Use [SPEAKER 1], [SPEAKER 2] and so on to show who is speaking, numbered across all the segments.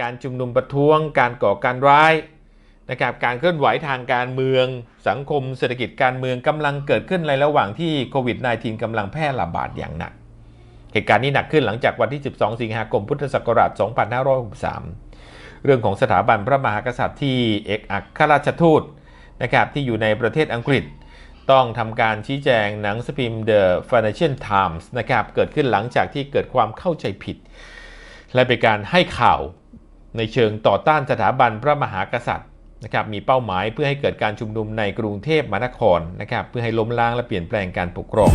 [SPEAKER 1] การชุมนุมประท้วง การก่อการร้ายนะครับการเคลื่อนไหวทางการเมือง สังคมเศรษฐกิจการเมืองกำลังเกิดขึ้นในระหว่างที่โควิด -19 กำลังแพร่ระบาดอย่างหนัก เหตุการณ์นี้หนักขึ้นหลังจากวันที่ 12 สิงหาคมพุทธศักราช 2563 เรื่องของสถาบันพระมหากษัตริย์ที่เอกอัครราชทูตนะครับที่อยู่ในประเทศอังกฤษ ต้องทำการชี้แจงหนังสือพิมพ์ The Financial Times นะครับเกิดขึ้นหลังจากที่เกิดความเข้าใจผิด และเป็นการให้ข่าว ในเชิงต่อต้านสถาบันพระมหากษัตริย์นะครับมีเป้าหมายเพื่อให้เกิดการชุมนุมในกรุงเทพมหานครนะครับเพื่อให้ล้มล้างและเปลี่ยนแปลงการปกครอง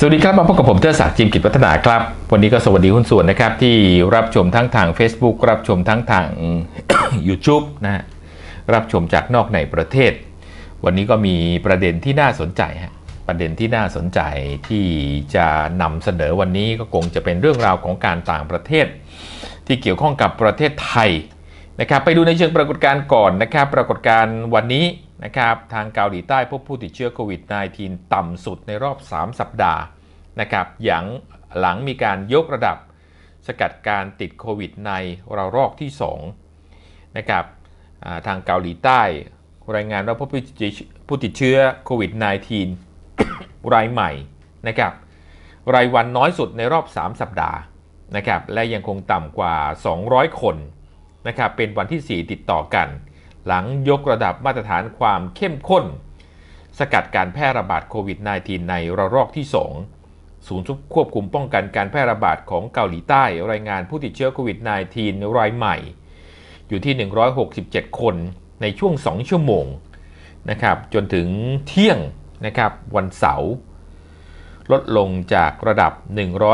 [SPEAKER 1] สวัสดีครับ มาพบกับผมเทอศักดิ์จิมกิจวัฒนาครับ วันนี้ก็สวัสดีหุ้นส่วนนะครับ ที่รับชมทั้งทาง Facebook รับชมทั้งทาง YouTube นะฮะ รับชมจากนอกในประเทศ วันนี้ก็มีประเด็นที่น่าสนใจฮะประเด็นที่น่าสนใจที่จะนำเสนอวันนี้ก็คงจะเป็นเรื่องราวของการต่างประเทศ ที่เกี่ยวข้องกับประเทศไทยนะครับไปดูในเชิงปรากฏการณ์ก่อนนะครับปรากฏการณ์วันนี้นะครับทางเกาหลีใต้พบผู้ติดเชื้อโควิด -19 ต่ำสุดในรอบ 3 สัปดาห์นะครับอย่างหลังมีการยกระดับสกัดการติดโควิดในระลอกที่2นะครับ ทางเกาหลีใต้ รายงานว่าพบผู้ติดเชื้อโควิด -19 รายใหม่นะครับรายวันน้อยสุดในรอบ 3 สัปดาห์นะครับและยังคงต่ำกว่า 200 คนนะครับเป็นวันที่ 4 ติดต่อกัน หลังยกระดับมาตรฐานความเข้มข้น สกัดการแพร่ระบาดโควิด -19 ในระลอกที่ 2 ศูนย์ควบคุมป้องกันการแพร่ระบาดของเกาหลีใต้ รายงานผู้ติดเชื้อโควิด -19 รายใหม่ อยู่ที่ 167 คนในช่วง 2 ชั่วโมงนะครับจนถึงเที่ยงนะครับวันเสาร์ลดลงจากระดับ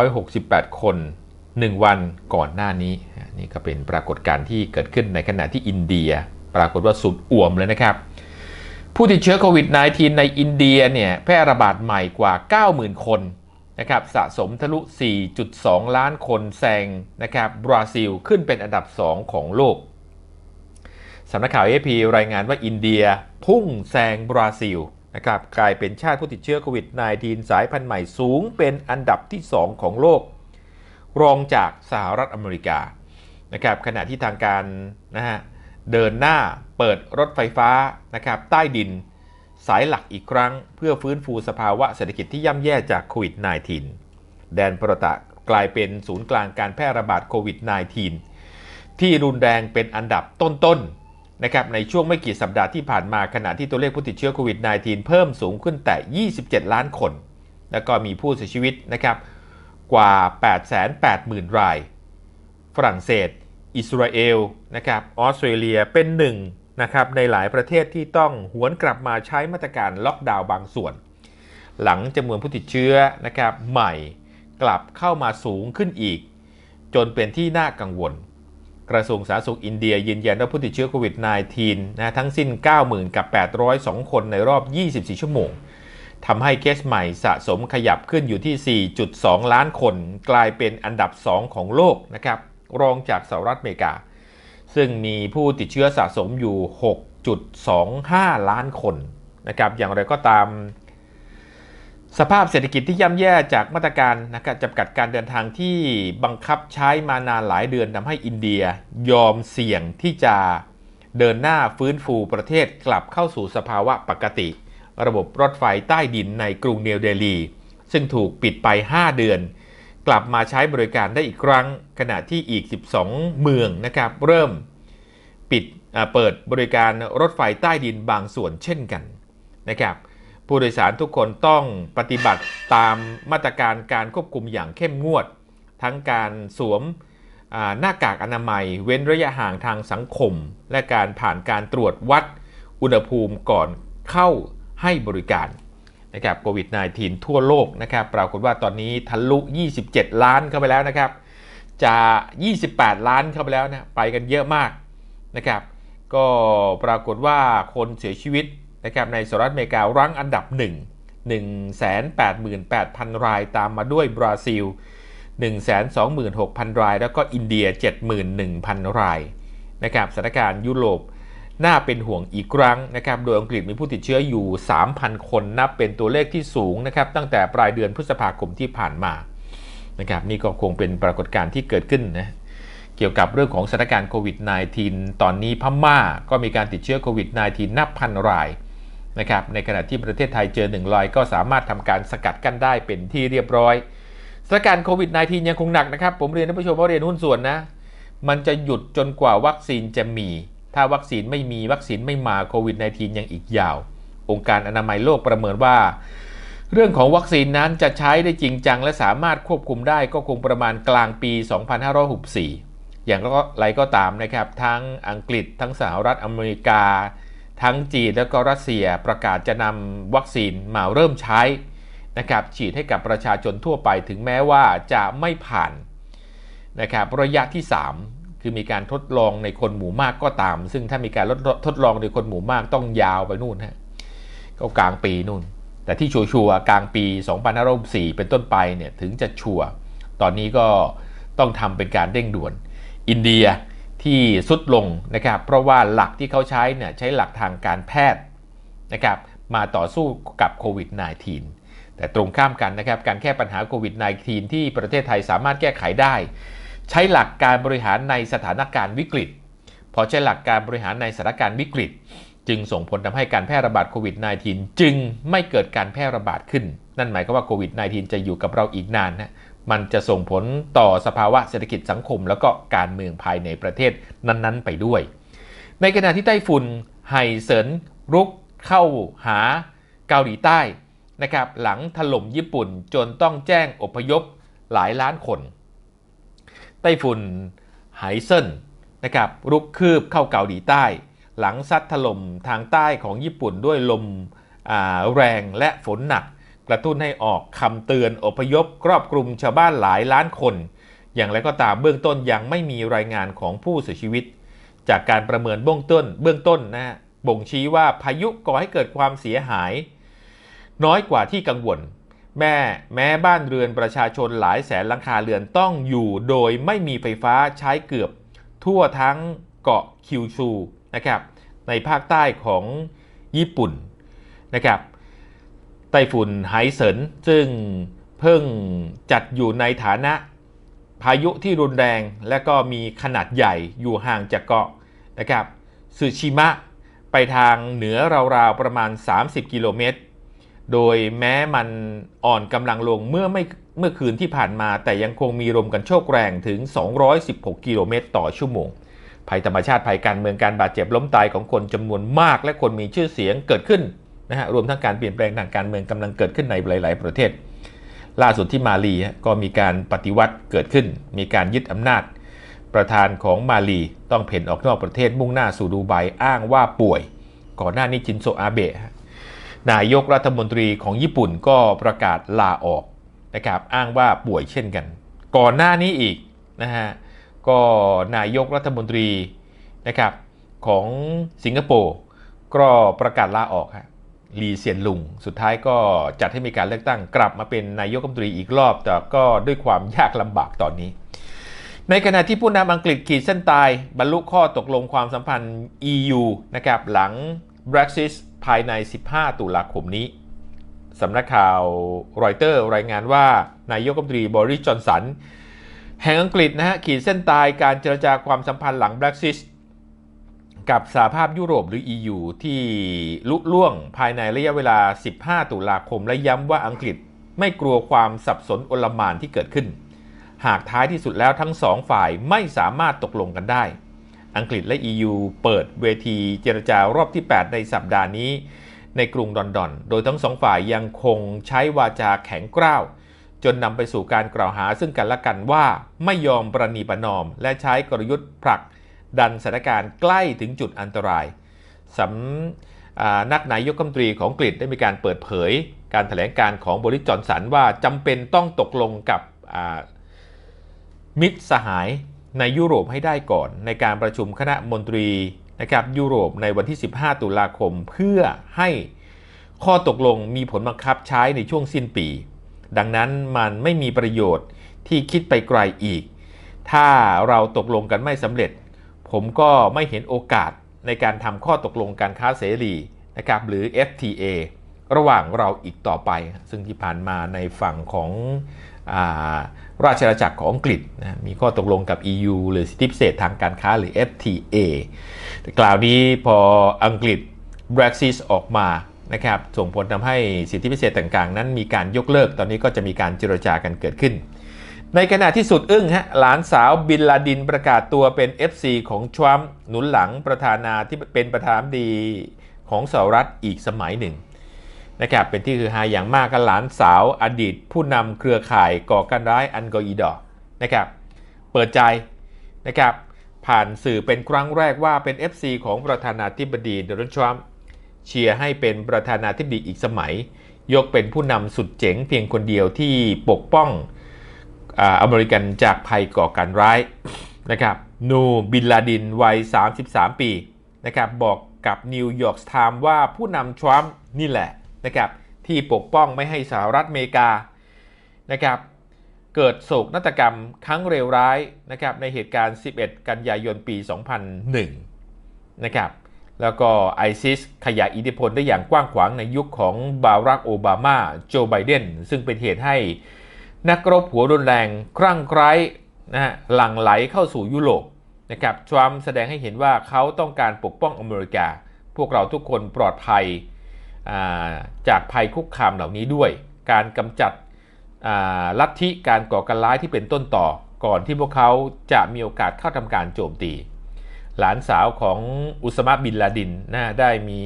[SPEAKER 1] 168 คน 1 วันก่อนหน้านี้นี่ก็เป็นปรากฏการณ์ที่เกิดขึ้นในขณะที่อินเดีย ปรากฏว่าสุดอ่วมเลยนะครับ ผู้ติดเชื้อโควิด -19 ในอินเดียเนี่ยแพร่ระบาดใหม่กว่า 90,000 คนนะครับสะสมทะลุ 4.2 ล้านคนแซงนะครับบราซิลขึ้นเป็นอันดับ 2 ของโลก สำนักข่าว AP รายงานว่าอินเดียพุ่งแซงบราซิลนะครับกลายเป็นชาติผู้ติดเชื้อโควิด -19 สายพันธุ์ใหม่สูงเป็นอันดับที่ 2 ของโลก รองจากสหรัฐอเมริกานะครับขณะที่ทางการนะฮะเดินหน้าเปิดรถไฟฟ้านะครับใต้ดินสายหลักอีกครั้ง เพื่อฟื้นฟูสภาวะเศรษฐกิจที่ย่ำแย่จากโควิด -19 แดนประตะกลายเป็นศูนย์กลางการแพร่ระบาดโควิด -19 ที่รุนแรงเป็นอันดับต้นๆ นะครับในช่วงไม่กี่สัปดาห์ที่ผ่านมาขณะที่ตัวเลขผู้ติดเชื้อโควิด -19 เพิ่มสูงขึ้นแต่ 27 ล้านคน แล้วก็มีผู้เสียชีวิตนะครับกว่า 880,000 ราย ฝรั่งเศส อิสราเอลนะครับออสเตรเลียเป็นหนึ่งนะครับในหลายประเทศที่ต้องหวนกลับมาใช้มาตรการล็อกดาวน์บางส่วน หลังจำนวนผู้ติดเชื้อนะครับใหม่กลับเข้ามาสูงขึ้นอีก จนเป็นที่น่ากังวล กระทรวงสาธารณสุขอินเดียยืนยันว่าผู้ติดเชื้อโควิด -19 นะทั้งสิ้น 90,000 กับ 802 คนในรอบ 24 ชั่วโมงทำให้เคสใหม่สะสมขยับขึ้นอยู่ที่ 4.2 ล้านคน กลายเป็นอันดับ 2 ของโลกนะครับ รองจากสหรัฐอเมริกา ซึ่งมีผู้ติดเชื้อสะสมอยู่ 6.25 ล้านคนนะครับ อย่างไรก็ตาม สภาพเศรษฐกิจที่ย่ำแย่จากมาตรการนะครับจำกัดการเดินทางที่บังคับใช้มานานหลายเดือนทำให้อินเดียยอมเสี่ยงที่จะเดินหน้าฟื้นฟูประเทศกลับเข้าสู่สภาวะปกติ ระบบรถไฟใต้ดินในกรุงเนวเดลี ซึ่งถูกปิดไป 5 เดือน กลับมาใช้บริการได้อีกครั้ง ขณะที่อีก 12 เมืองนะครับเริ่มปิดเปิดบริการรถไฟใต้ดินบางส่วนเช่นกันนะครับ ผู้โดยสารทุกคนต้องปฏิบัติตามมาตรการการควบคุมอย่างเข้มงวด ทั้งการสวมหน้ากากอนามัย เว้นระยะห่างทางสังคม และการผ่านการตรวจวัดอุณหภูมิก่อนเข้าให้บริการนะครับโควิด -19 ทั่วโลกนะครับปรากฏว่าตอนนี้ทะลุ 27 ล้านเข้าไปแล้วนะครับ จะ 28 ล้านเข้าไปแล้วนะไปกันเยอะมากนะครับ ก็ปรากฏว่าคนเสียชีวิต นะครับในสหรัฐอเมริการั้งอันดับ 1 188,000 รายตามมาด้วยบราซิล 126,000 ราย แล้วก็อินเดีย 71,000 รายนะครับสถานการณ์ยุโรปน่าเป็นห่วงอีกครั้งนะครับโดยอังกฤษมีผู้ติดเชื้ออยู่ 3,000 คนนับเป็นตัวเลขที่สูงนะครับตั้งแต่ปลายเดือนพฤษภาคมที่ผ่านมานะครับนี่ก็คงเป็นปรากฏการณ์ที่เกิดขึ้นนะเกี่ยวกับเรื่องของสถานการณ์โควิด -19 ตอนนี้พม่าก็มีการติดเชื้อโควิด -19 นับพันราย นะครับในขณะที่ประเทศไทยเจอหนึ่งรายก็สามารถทำการสกัดกั้นได้เป็นที่เรียบร้อยสถานการณ์โควิด -19 ยังคงหนักนะครับ ผมเรียนท่านผู้ชมว่าเรียนหุ้นส่วนนะ มันจะหยุดจนกว่าวัคซีนจะมี ถ้าวัคซีนไม่มีวัคซีนไม่มาโควิด -19 ยังอีกยาว องค์การอนามัยโลกประเมินว่า เรื่องของวัคซีนนั้นจะใช้ได้จริงจัง และสามารถควบคุมได้ก็คงประมาณกลางปี 2564 อย่างไรก็ตามนะครับ ทั้งอังกฤษทั้งสหรัฐอเมริกา ทั้งจีนและก็รัสเซียประกาศจะนำวัคซีนมาเริ่มใช้นะครับฉีดให้กับประชาชนทั่วไปถึงแม้ว่าจะไม่ผ่านนะครับระยะที่ 3 คือมีการทดลองในคนหมู่มากก็ตาม ซึ่งถ้ามีการทดลองในคนหมู่มากต้องยาวไปนู่นฮะก็กลางปีนู่น แต่ที่ชัวร์ๆกลางปี 2564เป็นต้นไปเนี่ยถึงจะชัวร์ตอนนี้ก็ต้องทำเป็นการเร่งด่วน อินเดีย ที่สุดลงนะครับ เพราะว่าหลักที่เขาใช้เนี่ยใช้หลักทางการแพทย์นะครับมาต่อสู้กับโควิด -19 แต่ตรงข้ามกันนะครับการแก้ปัญหาโควิด -19 ที่ประเทศไทยสามารถแก้ไขได้ ใช้หลักการบริหารในสถานการณ์วิกฤต พอใช้หลักการบริหารในสถานการณ์วิกฤต จึงส่งผลทำให้การแพร่ระบาดโควิด -19 จึงไม่เกิดการแพร่ระบาดขึ้น นั่นหมายความว่าโควิด -19 จะอยู่กับเราอีกนานนะ มันจะส่งผลต่อสภาวะเศรษฐกิจสังคม แล้วก็การเมืองภายในประเทศนั้นๆ ไปด้วย ในขณะที่ไต้ฝุ่นไห่เซินรุกเข้าหาเกาหลีใต้นะครับหลังถล่มญี่ปุ่นจนต้องแจ้งอพยพหลายล้านคน ไต้ฝุ่นไฮเซินนะครับรุกคืบเข้าเกาหลีใต้ หลังซัดถล่มทางใต้ของญี่ปุ่นด้วยลมแรงและฝนหนัก ระตุ้นให้ออกคำเตือนอพยพครอบคลุมชาวบ้านหลายล้านคน อย่างไรก็ตามเบื้องต้นยังไม่มีรายงานของผู้เสียชีวิต จากการประเมินเบื้องต้น เบื้องต้นนะบ่งชี้ว่าพายุก่อให้เกิดความเสียหาย น้อยกว่าที่กังวล แม่แม้บ้านเรือนประชาชนหลายแสนหลังคาเรือนต้องอยู่โดยไม่มีไฟฟ้าใช้เกือบ ทั่วทั้งเกาะคิวชูนะครับในภาคใต้ของญี่ปุ่นนะครับ ไต้ฝุ่นไฮเซินซึ่งเพิ่งจัดอยู่ในฐานะพายุที่รุนแรงและก็มีขนาดใหญ่อยู่ห่างจากเกาะนะครับสึชิมะไปทางเหนือราวๆประมาณ 30 กิโลเมตร โดยแม้มันอ่อนกำลังลงเมื่อไม่เมื่อคืนที่ผ่านมาแต่ยังคงมีลมกันโชกแรงถึง 216 กิโลเมตรต่อชั่วโมง ภัยธรรมชาติภัยการเมืองการบาดเจ็บล้มตายของคนจำนวนมาก และคนมีชื่อเสียงเกิดขึ้น นะฮะรวมทั้งการเปลี่ยนแปลงทางการเมืองกำลังเกิดขึ้นในหลาย ๆ ประเทศ ล่าสุดที่มาลีก็มีการปฏิวัติเกิดขึ้น มีการยึดอำนาจ ประธานของมาลีต้องเพ่นออกนอกประเทศมุ่งหน้าสู่ดูไบอ้างว่าป่วย ก่อนหน้านี้จินโซอาเบะนายกรัฐมนตรีของญี่ปุ่นก็ประกาศลาออกนะครับอ้างว่าป่วยเช่นกัน ก่อนหน้านี้อีกนะฮะก็นายกรัฐมนตรีนะครับของสิงคโปร์ก็ประกาศลาออกฮะ ลีเซียนลุง สุดท้ายก็จัดให้มีการเลือกตั้งกลับมาเป็นนายกรัฐมนตรีอีกรอบ แต่ก็ด้วยความยากลำบากตอนนี้ ในขณะที่ผู้นำอังกฤษขีดเส้นตาย บรรลุข้อตกลงความสัมพันธ์ EU นะครับหลัง Brexit ภายใน 15 ตุลาคมนี้สำนักข่าวรอยเตอร์รายงานว่านายกรัฐมนตรีบริสจอนสันแห่งอังกฤษนะฮะขีดเส้นตายการเจรจาความสัมพันธ์หลัง Brexit กับสหภาพยุโรปหรือ EU ที่ลุล่วงภายในระยะเวลา 15 ตุลาคม และย้ำว่าอังกฤษไม่กลัวความสับสนอลหมานที่เกิดขึ้น หากท้ายที่สุดแล้วทั้งสองฝ่ายไม่สามารถตกลงกันได้ อังกฤษและ EU เปิดเวทีเจรจารอบที่ 8 ในสัปดาห์นี้ ในกรุงลอนดอน โดยทั้งสองฝ่ายยังคงใช้วาจาแข็งกร้าว จนนำไปสู่การกล่าวหาซึ่งกันและกันว่าไม่ยอมประนีประนอม และใช้กลยุทธ์ผลัก ดันสถานการณ์ใกล้ถึงจุดอันตรายสำนักนายกรัฐมนตรีของอังกฤษได้มีการเปิดเผย การถแถลงการของบริจจอนสันว่าจำเป็นต้องตกลงกับมิตรสหายในยุโรปให้ได้ก่อน ในการประชุมคณะมนตรีนะครับยุโรปในวันที่ 15 ตุลาคมเพื่อให้ข้อตกลงมีผลบังคับใช้ในช่วงสิ้นปี ดังนั้นมันไม่มีประโยชน์ที่คิดไปไกลอีก ถ้าเราตกลงกันไม่สำเร็จ ผมก็ไม่เห็นโอกาสในการทำข้อตกลงการค้าเสรีนะครับหรือ FTA ระหว่างเราอีกต่อไป ซึ่งที่ผ่านมาในฝั่งของอาราชอาณาจักรของอังกฤษนะมีข้อตกลงกับ EU หรือสิทธิพิเศษทางการค้าหรือ FTA แต่กล่าวนี้พออังกฤษ Brexit ออกมานะครับส่งผลทำให้สิทธิพิเศษต่างๆ นั้นมีการยกเลิกตอนนี้ก็จะมีการเจรจากันเกิดขึ้น ในขณะที่สุดอึ้งฮะหลานสาวบินลาดินประกาศตัวเป็น FC ของทรัมป์หนุนหลังประธานาที่เป็นประธานาธิบดีของสหรัฐอีกสมัยหนึ่งนะครับเป็นที่คือฮาอย่างมากกับหลานสาวอดีต ผู้นำเครือข่ายก่อการร้ายอันกออีดอนะครับเปิดใจนะครับผ่านสื่อเป็นครั้งแรกว่าเป็น FC ของประธานาธิบดีโดนัลด์ทรัมป์เชียร์ให้เป็นประธานาธิบดีอีกสมัย ยกเป็นผู้นำสุดเจ๋งเพียงคนเดียวที่ปกป้อง อเมริกันจากภัยก่อการร้ายนะครับนูบินลาดินวัย 33 ปีนะครับบอกกับนิวยอร์กไทม์ว่าผู้นำทรัมป์นี่แหละนะครับที่ปกป้องไม่ให้สหรัฐอเมริกานะครับเกิดโศกนาฏกรรมครั้งเลวร้ายนะครับในเหตุการณ์ 11 กันยายนปี 2001 นะครับแล้วก็ไอซิสขยายอิทธิพลได้อย่างกว้างขวางในยุคของบารักโอบามา โจไบเดน ซึ่งเป็นเหตุให้ นักรบหัวรุนแรงครั่งไคร้นะฮะหลั่งไหลเข้าสู่ยุโรปนะครับทรัมป์แสดงให้เห็นว่าเขาต้องการปกป้องอเมริกา พวกเราทุกคนปลอดภัยาจากภัยคุกคามเหล่านี้ด้วย การกำจัดลัทธิการก่อการร้ายที่เป็นต้นต่อ ก่อนที่พวกเขาจะมีโอกาสเข้าทำการโจมตี หลานสาวของอุสมาบินลาดินนะได้มี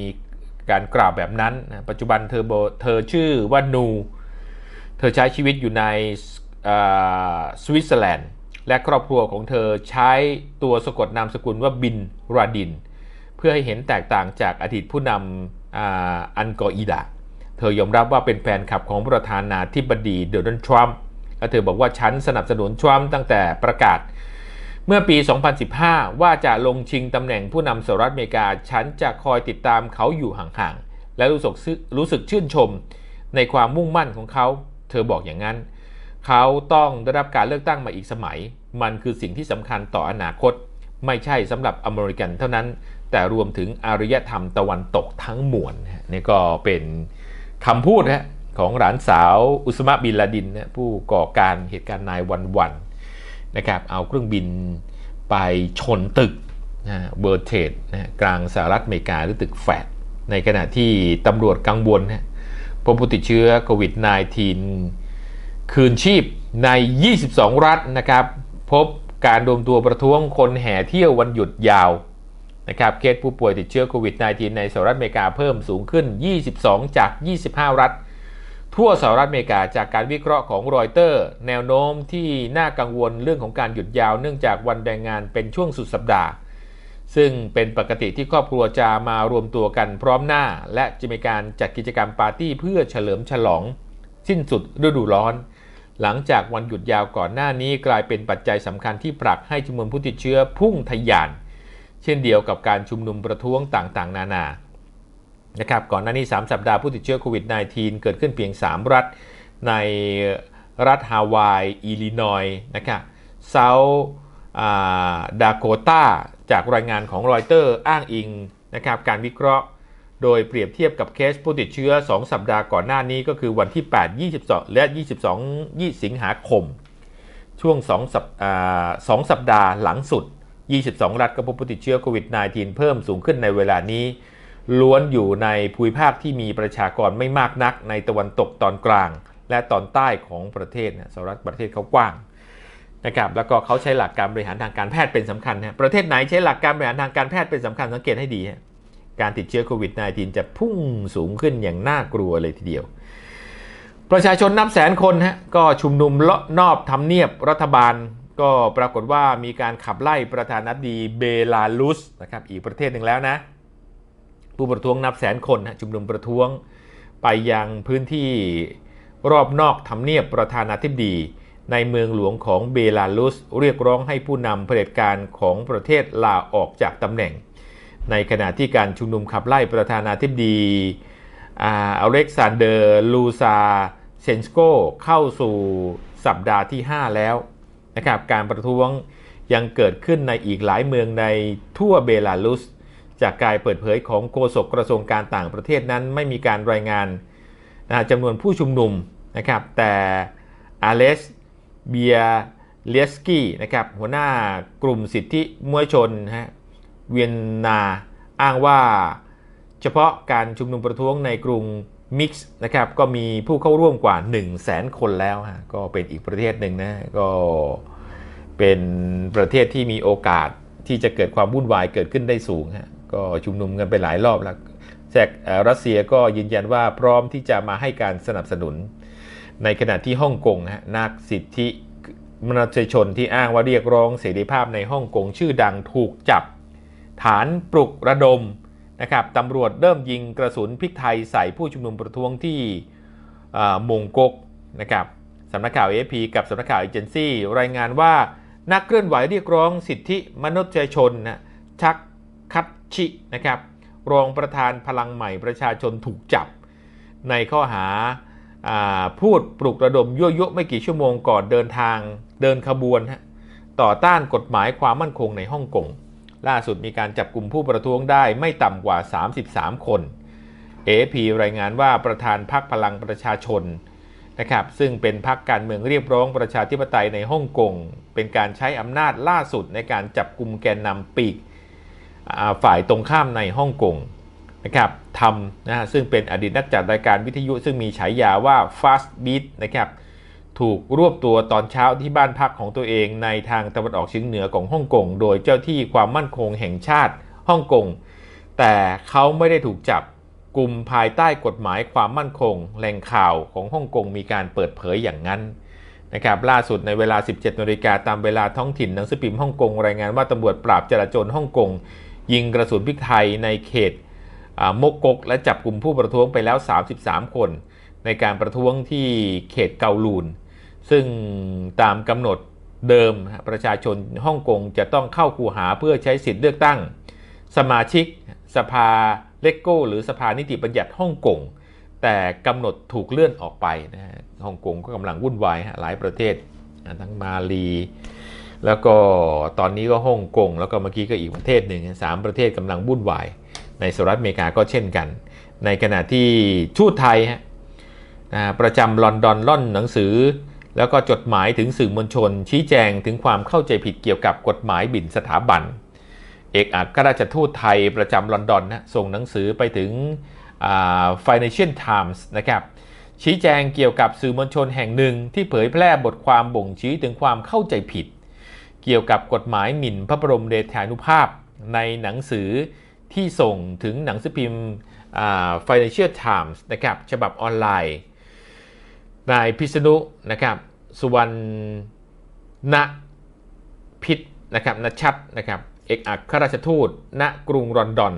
[SPEAKER 1] การกล่าวแบบนั้นนะปัจจุบันเธอเธอชื่อว่านู เธอใช้ชีวิตอยู่ในสวิตเซอร์แลนด์และครอบครัวของเธอใช้ตัวสะกดนามสกุลว่าบินราดิน เพื่อให้เห็นแตกต่างจากอดีตผู้นำอ,อันกออีดาเธอยอมรับว่าเป็นแฟนคลับของประธานาธิบดีโดนัลด์ทรัมป์และเธอบอกว่าฉันสนับสนุนทรัมป์ตั้งแต่ประกาศ เมื่อปี 2015 ว่าจะลงชิงตำแหน่งผู้นำสหรัฐอเมริกา ฉันจะคอยติดตามเขาอยู่ห่างๆ และรู้สึกรู้สึกชื่นชมในความมุ่งมั่นของเขา เธอบอกอย่างนั้น เขาต้องได้รับการเลือกตั้งมาอีกสมัย มันคือสิ่งที่สำคัญต่ออนาคต ไม่ใช่สำหรับอเมริกันเท่านั้น แต่รวมถึงอารยธรรมตะวันตกทั้งมวลนี่ก็เป็นคำพูดนะฮะของหลานสาวอุสมาบินลาดินนะผู้ก่อการเหตุการณ์นายวันวันนะครับเอาเครื่องบินไปชนตึกนะเบอร์เทดนะกลางสหรัฐอเมริกาหรือตึกแฟดในขณะที่ตำรวจกังวลนะ พบผู้ติดเชื้อโควิด -19 คืนชีพใน 22 รัฐนะครับ พบการรวมตัวประท้วงคนแห่เที่ยววันหยุดยาวนะครับเคสผู้ป่วยติดเชื้อโควิด -19 ในสหรัฐอเมริกาเพิ่มสูงขึ้น 22 จาก 25 รัฐ ทั่วสหรัฐอเมริกาจากการวิเคราะห์ของรอยเตอร์ แนวโน้มที่น่ากังวลเรื่องของการหยุดยาวเนื่องจากวันแรงงานเป็นช่วงสุดสัปดาห์ ซึ่งเป็นปกติที่ครอบครัวจะมารวมตัวกันพร้อมหน้า และจะมีการจัดกิจกรรมปาร์ตี้เพื่อเฉลิมฉลอง สิ้นสุดฤดูร้อน หลังจากวันหยุดยาวก่อนหน้านี้กลายเป็นปัจจัยสำคัญที่ผลักให้จำนวนผู้ติดเชื้อพุ่งทะยาน เช่นเดียวกับการชุมนุมประท้วงต่างๆ นานานะครับก่อนหน้านี้ 3 สัปดาห์ผู้ติดเชื้อโควิด -19 เกิดขึ้นเพียง 3 รัฐในรัฐฮาวาย อิลลินอยส์นะครับเซาท์ดาโกตา จากรายงานของรอยเตอร์อ้างอิงนะครับการวิเคราะห์ โดยเปรียบเทียบกับเคสผู้ติดเชื้อ 2 สัปดาห์ก่อนหน้านี้ก็คือวันที่ 8 22 และ 22 20 สิงหาคม ช่วง2สัปอ่า2สัปดาห์หลังสุด 22 รัฐก็พบผู้ติดเชื้อโควิด -19 เพิ่มสูงขึ้นในเวลานี้ ล้วนอยู่ในภูมิภาคที่มีประชากรไม่มากนักในตะวันตกตอนกลาง และตอนใต้ของประเทศสหรัฐประเทศเขากว้าง นะครับแล้วก็เขาใช้หลักการบริหารทางการแพทย์เป็นสำคัญนะประเทศไหนใช้หลักการบริหารทางการแพทย์เป็นสำคัญสังเกตให้ดีฮะการติดเชื้อโควิด -19 จะพุ่งสูงขึ้นอย่างน่ากลัวเลยทีเดียว ประชาชนนับแสนคนฮะก็ชุมนุมเลาะนอบทำเนียบรัฐบาล ก็ปรากฏว่ามีการขับไล่ประธานาธิบดีเบลารุสนะครับอีกประเทศหนึ่งแล้วนะ ผู้ประท้วงนับแสนคนฮะชุมนุมประท้วงไปยังพื้นที่รอบนอกทำเนียบประธานาธิบดี ในเมืองหลวงของเบลารุสเรียกร้องให้ผู้นำเผด็จการของประเทศลาออกจากตำแหน่ง ในขณะที่การชุมนุมขับไล่ประธานาธิบดีอเล็กซานเดอร์ลูซาเซนสโกเข้าสู่สัปดาห์ที่ 5 แล้วนะครับการประท้วงยังเกิดขึ้นในอีกหลายเมืองในทั่วเบลารุส จากการเปิดเผยของโฆษกกระทรวงการต่างประเทศนั้นไม่มีการรายงานนะจำนวนผู้ชุมนุมนะครับแต่อเลส เบียเลียสกี้นะครับหัวหน้ากลุ่มสิทธิมวลชนฮะเวียนนาอ้างว่าเฉพาะการชุมนุมประท้วงในกรุงมิกซ์นะครับก็มีผู้เข้าร่วมกว่า 1 0 0 0 0แสนคนแล้วฮะก็เป็นอีกประเทศหนึ่งนะก็เป็นประเทศที่มีโอกาสที่จะเกิดความวุ่นวายเกิดขึ้นได้สูงฮะก็ชุมนุมกันไปหลายรอบแล้วแซกรัสเซียก็ยืนยันว่าพร้อมที่จะมาให้การสนับสนุน ในขณะที่ฮ่องกงฮะนักสิทธิมนุษยชนที่อ้างว่าเรียกร้องเสรีภาพในฮ่องกงชื่อดังถูกจับ ฐานปลุกระดมนะครับตำรวจเริ่มยิงกระสุนพริกไทยใส่ผู้ชุมนุมประท้วงที่มงกกนะครับสำนักข่าวเอพีกับสำนักข่าวเอเจนซี่รายงานว่านักเคลื่อนไหวเรียกร้องสิทธิมนุษยชนนะชักคัตชินะครับรองประธานพลังใหม่ประชาชนถูกจับ ในข้อหา พูดปลุกระดมยั่วยุไม่กี่ชั่วโมงก่อนเดินทางเดินขบวนต่อต้านกฎหมายความมั่นคงในฮ่องกงล่าสุดมีการจับกลุ่มผู้ประท้วงได้ไม่ต่ำกว่า 33 คน AFP รายงานว่าประธานพรรคพลังประชาชนนะครับซึ่งเป็นพรรคการเมืองเรียกร้องประชาธิปไตยในฮ่องกงเป็นการใช้อำนาจล่าสุดในการจับกลุ่มแกนนำปีกฝ่ายตรงข้ามในฮ่องกง นะครับทำนะฮะซึ่งเป็นอดีตนักจัดรายการวิทยุซึ่งมีฉายาว่า Fast Beat นะครับถูกรวบตัวตอนเช้าที่บ้านพักของตัวเองในทางตะวันออกเฉียงเหนือของฮ่องกง โดยเจ้าที่ความมั่นคงแห่งชาติฮ่องกง แต่เขาไม่ได้ถูกจับกลุ่มภายใต้กฎหมายความมั่นคงแหล่งข่าวของฮ่องกงมีการเปิดเผยอย่างนั้นนะครับล่าสุดในเวลา 17นาฬิกาตามเวลาท้องถิ่นหนังสือพิมพ์ฮ่องกงรายงานว่าตำรวจปราบจราจรฮ่องกงยิงกระสุนพริกไทยในเขต มกกกและจับกลุ่มผู้ประท้วงไปแล้ว 33 คน ในการประท้วงที่เขตเกาลูน ซึ่งตามกำหนดเดิมประชาชนฮ่องกงจะต้องเข้าคูหาเพื่อใช้สิทธิ์เลือกตั้ง สมาชิก สภาเลโก้ หรือสภานิติบัญญัติฮ่องกงแต่กำหนดถูกเลื่อนออกไปนะฮะฮ่องกงก็กำลังวุ่นวายหลายประเทศทั้งมาลี แล้วก็ตอนนี้ก็ฮ่องกงแล้วก็เมื่อกี้ก็อีกประเทศหนึ่งสามประเทศกำลังวุ่นวาย ในสหรัฐอเมริกาก็เช่นกัน ในขณะที่ทูตไทยฮะประจำลอนดอนล่อนหนังสือ แล้วก็จดหมายถึงสื่อมวลชน ชี้แจงถึงความเข้าใจผิดเกี่ยวกับกฎหมายบินสถาบัน เอกอัครราชทูตไทยประจำลอนดอนนะส่งหนังสือไปถึง Financial Times นะครับชี้แจงเกี่ยวกับสื่อมวลชนแห่งหนึ่งที่เผยแพร่บทความบ่งชี้ถึงความเข้าใจผิด เกี่ยวกับกฎหมายหมิ่นพระบรมเดชานุภาพ ในหนังสือ ที่ส่งถึงหนังสือพิมพ์ Financial Times นะครับฉบับออนไลน์ นายพิษณุนะครับสุวรรณพิษนะครับนชัดนะครับเอกอัครราชทูต ณกรุงลอนดอน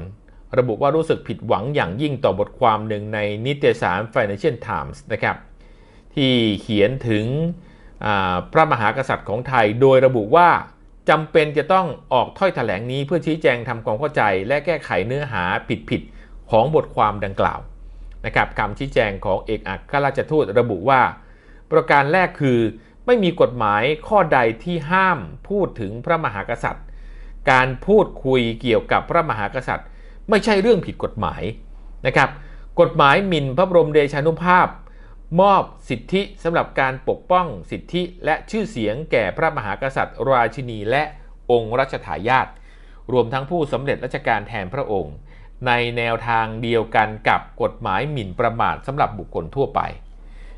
[SPEAKER 1] ระบุว่ารู้สึกผิดหวังอย่างยิ่งต่อบทความหนึ่งในนิตยสาร Financial Times นะครับที่เขียนถึงพระมหากษัตริย์ของไทยโดยระบุว่า จำเป็นจะต้องออกถ้อยแถลงนี้เพื่อชี้แจงทำความเข้าใจ และแก้ไขเนื้อหาผิดๆของบทความดังกล่าวนะครับคำชี้แจงของเอกอัครราชทูตระบุว่า ประการแรกคือ ไม่มีกฎหมายข้อใดที่ห้ามพูดถึงพระมหากษัตริย์ การพูดคุยเกี่ยวกับพระมหากษัตริย์ ไม่ใช่เรื่องผิดกฎหมายนะครับ กฎหมายหมิ่นพระบรมเดชานุภาพ มอบสิทธิสำหรับการปกป้องสิทธิและชื่อเสียงแก่พระมหากษัตริย์ ราชินีและองค์รัชทายาทรวมทั้งผู้สำเร็จราชการแทนพระองค์ ในแนวทางเดียวกันกับกฎหมายหมิ่นประมาทสำหรับบุคคลทั่วไป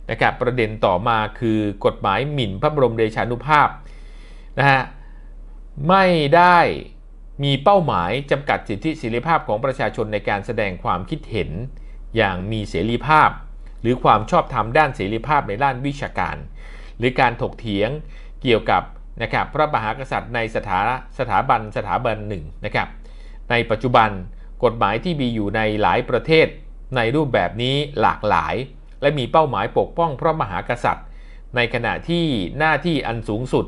[SPEAKER 1] นะครับประเด็นต่อมาคือกฎหมายหมิ่นพระบรมเดชานุภาพนะฮะไม่ได้มีเป้าหมายจำกัดสิทธิเสรีภาพของประชาชนในการแสดงความคิดเห็นอย่างมีเสรีภาพ หรือความชอบธรรมด้านเสรีภาพในด้านวิชาการ หรือการถกเถียงเกี่ยวกับนะครับพระมหากษัตริย์ในสถาสถาบันสถาบันหนึ่งนะครับในปัจจุบันกฎหมายที่มีอยู่ในหลายประเทศ ในรูปแบบนี้หลากหลาย และมีเป้าหมายปกป้องพระมหากษัตริย์ ในขณะที่หน้าที่อันสูงสุด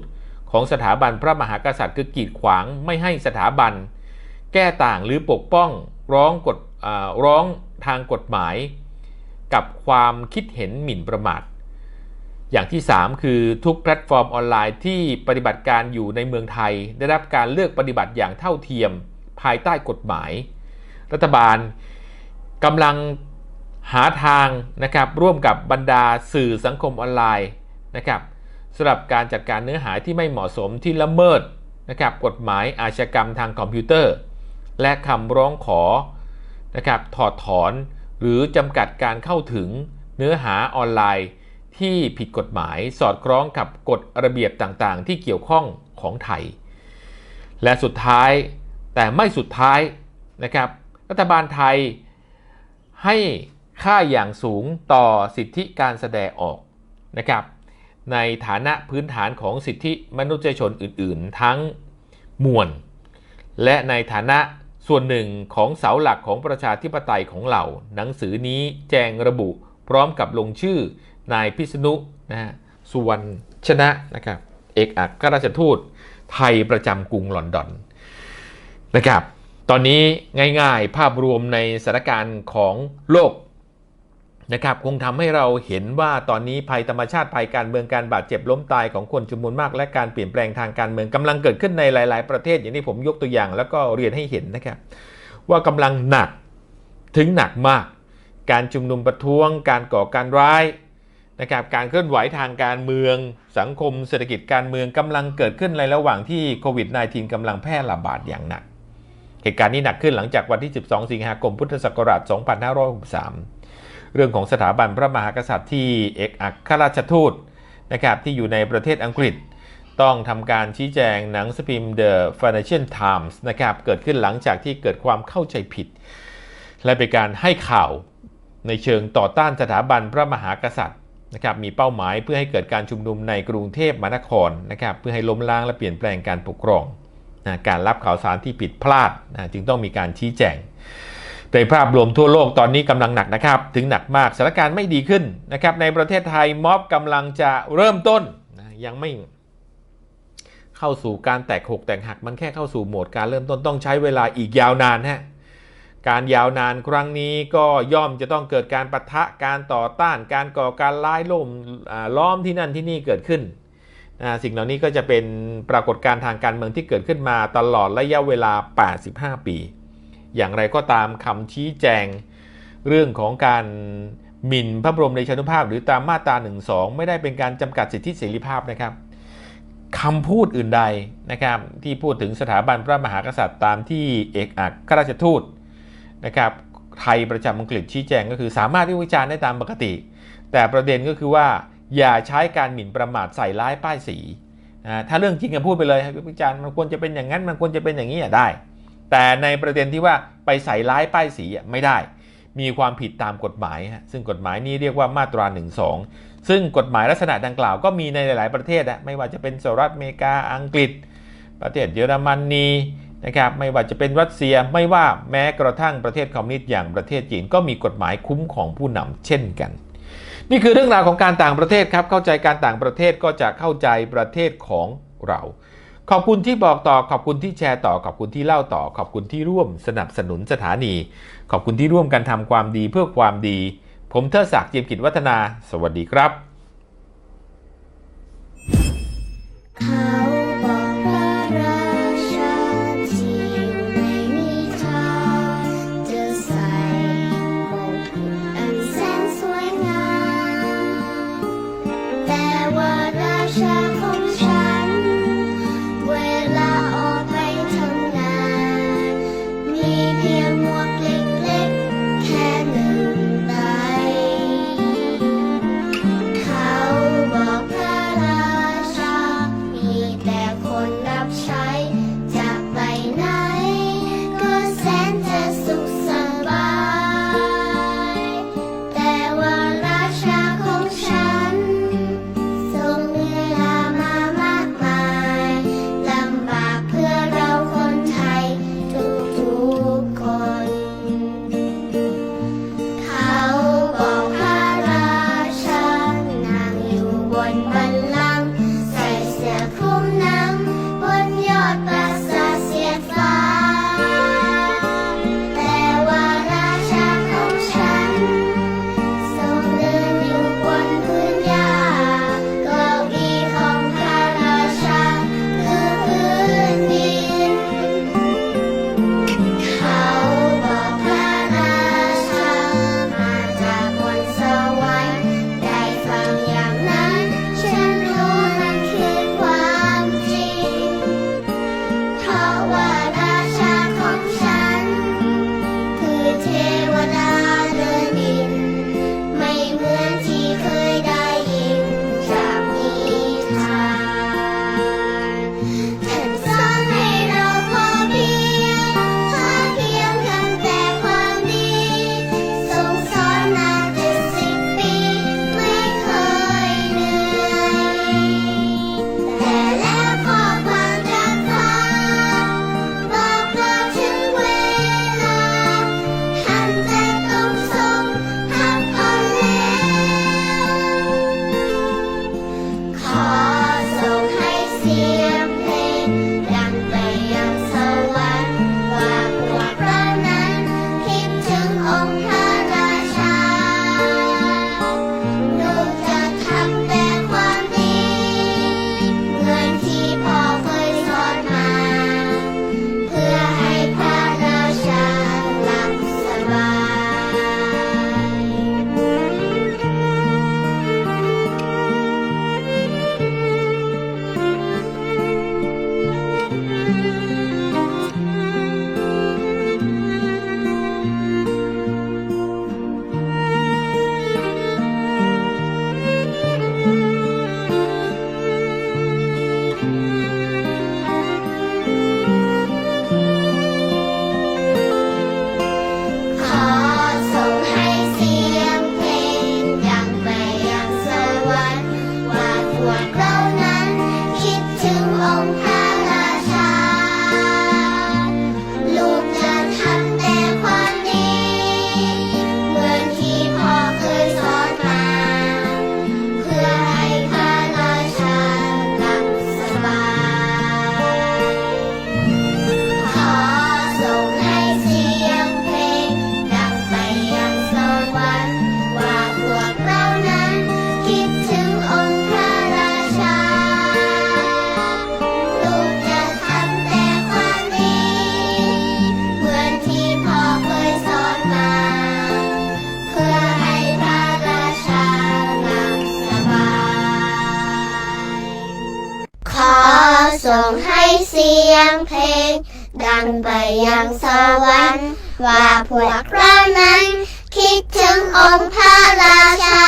[SPEAKER 1] ของสถาบันพระมหากษัตริย์คือกีดขวางไม่ให้สถาบัน แก้ต่างหรือปกป้องร้องกฎร้องทางกฎหมาย กับความคิดเห็นหมิ่นประมาท อย่างที่ 3 คือทุกแพลตฟอร์มออนไลน์ที่ปฏิบัติการอยู่ในเมืองไทย ได้รับการเลือกปฏิบัติอย่างเท่าเทียม ภายใต้กฎหมาย รัฐบาลกำลังหาทางนะครับร่วมกับบรรดาสื่อสังคมออนไลน์นะครับสำหรับการจัดการเนื้อหาที่ไม่เหมาะสมที่ละเมิดนะครับกฎหมายอาชญากรรมทางคอมพิวเตอร์ และคำร้องขอนะครับถอดถอน หรือจำกัดการเข้าถึงเนื้อหาออนไลน์ที่ผิดกฎหมายสอดคล้องกับกฎระเบียบต่างๆ ที่เกี่ยวข้องของไทย และสุดท้ายแต่ไม่สุดท้ายนะครับ รัฐบาลไทยให้ค่าอย่างสูงต่อสิทธิการแสดงออกนะครับในฐานะพื้นฐานของสิทธิมนุษยชนอื่น ๆ ทั้งมวล และในฐานะ ส่วนหนึ่งของเสาหลักของประชาธิปไตยของเรา หนังสือนี้แจงระบุพร้อมกับลงชื่อนายพิษณุนะฮะสุวรรณชนะนะครับเอกอัครราชทูตไทยประจำกรุงลอนดอนนะครับ ตอนนี้ง่ายๆ ภาพรวมในสถานการณ์ของโลก นะครับคงทำให้เราเห็นว่าตอนนี้ภัยธรรมชาติภัยการเมืองการบาดเจ็บล้มตายของคนจำนวนมาก และการเปลี่ยนแปลงทางการเมืองกำลังเกิดขึ้นในหลาย ๆ ประเทศอย่างที่ผมยกตัวอย่าง แล้วก็เรียนให้เห็นนะครับว่ากำลังหนักถึงหนักมาก การชุมนุมประท้วง การก่อการร้ายนะครับการเคลื่อนไหวทางการเมือง สังคมเศรษฐกิจการเมืองกำลังเกิดขึ้นในระหว่างที่โควิด -19 กำลังแพร่ระบาดอย่างหนักเหตุการณ์นี้หนักขึ้นหลังจากวันที่ 12 สิงหาคมพุทธศักราช2563 เรื่องของสถาบันพระมหากษัตริย์ที่เอกอัครราชทูตนะครับที่อยู่ในประเทศอังกฤษ ต้องทำการชี้แจงหนังสือพิมพ์ The Financial Times นะครับเกิดขึ้นหลังจากที่เกิดความเข้าใจผิด และเป็นการให้ข่าวในเชิงต่อต้านสถาบันพระมหากษัตริย์นะครับมีเป้าหมายเพื่อให้เกิดการชุมนุมในกรุงเทพมหานครนะครับเพื่อให้ล้มล้างและเปลี่ยนแปลงการปกครองนะการรับข่าวสารที่ผิดพลาดนะจึงต้องมีการชี้แจง แต่ภาพรวมทั่วโลกตอนนี้กำลังหนักนะครับ ถึงหนักมากสถานการณ์ไม่ดีขึ้นนะครับในประเทศไทยม็อบกำลังจะเริ่มต้นยังไม่เข้าสู่การแตกหกแตกหัก มันแค่เข้าสู่โหมดการเริ่มต้นต้องใช้เวลาอีกยาวนานฮะการยาวนานครั้งนี้ก็ย่อมจะต้องเกิดการปะทะการต่อต้าน การก่อการร้ายล่มล้อมที่นั่นที่นี่เกิดขึ้น สิ่งเหล่านี้ก็จะเป็นปรากฏการณ์ทางการเมืองที่เกิดขึ้นมาตลอดระยะเวลา 85 ปี อย่างไรก็ตามคำชี้แจง เรื่องของการหมิ่นพระบรมเดชานุภาพ หรือตามมาตรา1ไม่ได้เป็นการจำกัดสิทธิเสรีภาพนะครับคำพูดอื่นใดนะครับที่พูดถึงสถาบันพระมหากษัตริย์ตามที่เอกอัครราชทูตนะครับไทยประจำอังกฤษชี้แจงก็คือสามารถวิจารณ์ได้ตามปกติ แต่ประเด็นก็คือว่าอย่าใช้การหมิ่นประมาทใส่ร้ายป้ายสีนะถ้าเรื่องจริงก็พูดไปเลยวิจารณ์มันควรจะเป็นอย่างนั้นมันควรจะเป็นอย่างนี้อะได้ แต่ในประเด็นที่ว่าไปใส่ร้ายป้ายสีไม่ได้ มีความผิดตามกฎหมาย ซึ่งกฎหมายนี้เรียกว่ามาตรา1 2ซึ่งกฎหมายลักษณะดังกล่าวก็มีในหลาย ๆ ประเทศนะไม่ว่าจะเป็นสหรัฐอเมริกาอังกฤษ ประเทศเยอรมนีนะครับไม่ว่าจะเป็นรัสเซียไม่ว่าแม้กระทั่งประเทศคอมมิวนิสต์อย่างประเทศจีนก็มีกฎหมายคุ้มของผู้นำเช่นกัน นี่คือเรื่องราวของการต่างประเทศครับเข้าใจการต่างประเทศก็จะเข้าใจประเทศของเรา ขอบคุณที่บอกต่อขอบคุณที่แชร์ต่อขอบคุณที่เล่าต่อ ขอบคุณที่ร่วมสนับสนุนสถานี ขอบคุณที่ร่วมกันทำความดีเพื่อความดี ผมเทอศักดิ์เจียมกิจวัฒนา สวัสดีครับ
[SPEAKER 2] เขาบ ยงเพลง ดังไปยังสวรรค์ ว่าพวกเรานั้น คิดถึงองค์พระราชา